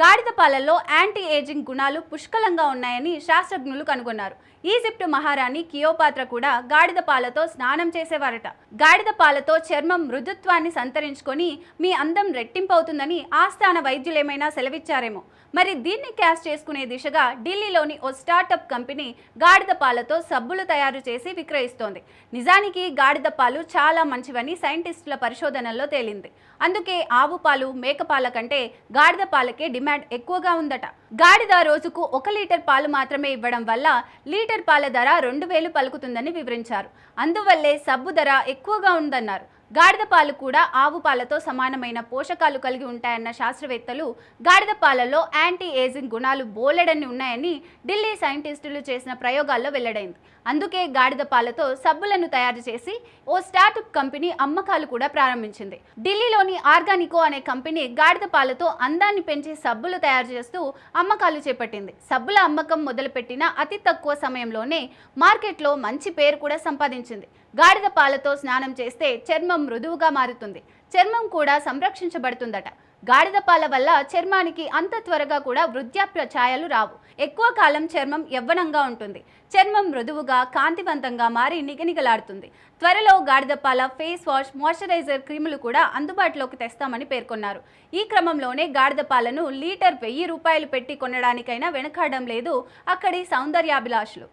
గాడిద పాలల్లో anti ageing గుణాలు పుష్కలంగా ఉన్నాయని శాస్త్రజ్ఞులు కనుగొన్నారు. ఈజిప్ట్ మహారాణి కియోపాత్ర కూడా గాడిద పాలతో స్నానం చేసేవారట. గాడిద పాలతో చర్మం మృదుత్వాన్ని సంతరించుకొని మీ అందం రెట్టింపవుతుందని ఆస్థాన వైద్యులేమైనా సెలవిచ్చారేమో. మరి దీన్ని క్యాష్ చేసుకునే దిశగా ఢిల్లీలోని ఓ స్టార్టప్ కంపెనీ గాడిద పాలతో సబ్బులు తయారు చేసి విక్రయిస్తోంది. నిజానికి గాడిద పాలు చాలా మంచివని సైంటిస్టుల పరిశోధనల్లో తేలింది. అందుకే ఆవు పాలు మేకపాల కంటే గాడిద పాలకే డిమాండ్ ఎక్కువగా ఉందట. గాడిద రోజుకు ఒక లీటర్ పాలు మాత్రమే ఇవ్వడం వల్ల లీటర్ పాల ధర రెండు వేలు పలుకుతుందని వివరించారు. అందువల్లే సబ్బు ధర ఎక్కువగా ఉందన్నారు. గాడిద పాలు కూడా ఆవు పాలతో సమానమైన పోషకాలు కలిగి ఉంటాయన్న శాస్త్రవేత్తలు గాడిద పాలలో యాంటీ ఏజింగ్ గుణాలు బోలెడన్ని ఉన్నాయని ఢిల్లీ సైంటిస్టులు చేసిన ప్రయోగాల్లో వెల్లడైంది. అందుకే గాడిద పాలతో సబ్బులను తయారు చేసి ఓ స్టార్టప్ కంపెనీ అమ్మకాలు కూడా ప్రారంభించింది. ఢిల్లీలోని ఆర్గానికో అనే కంపెనీ గాడిద పాలతో అందాన్ని పెంచి సబ్బులు తయారు చేస్తూ అమ్మకాలు చేపట్టింది. సబ్బుల అమ్మకం మొదలుపెట్టిన అతి తక్కువ సమయంలోనే మార్కెట్లో మంచి పేరు కూడా సంపాదించింది. గాడిద పాలతో స్నానం చేస్తే చర్మం మృదువుగా మారుతుంది. చర్మం కూడా సంరక్షించబడుతుందట. గాడిద పాల వల్ల చర్మానికి అంత త్వరగా కూడా వృద్ధాప్య ఛాయలు రావు. ఎక్కువ కాలం చర్మం యవ్వనంగా ఉంటుంది. చర్మం మృదువుగా కాంతివంతంగా మారి నిగనిగలాడుతుంది. త్వరలో గాడిద పాల ఫేస్ వాష్ మాయిశ్చరైజర్ క్రీములు కూడా అందుబాటులోకి తెస్తామని పేర్కొన్నారు. ఈ క్రమంలోనే గాడిద పాలను లీటర్ వెయ్యి రూపాయలు పెట్టి కొనడానికైనా వెనకాడడం లేదు. అక్కడి సౌందర్యాభిలాషులు.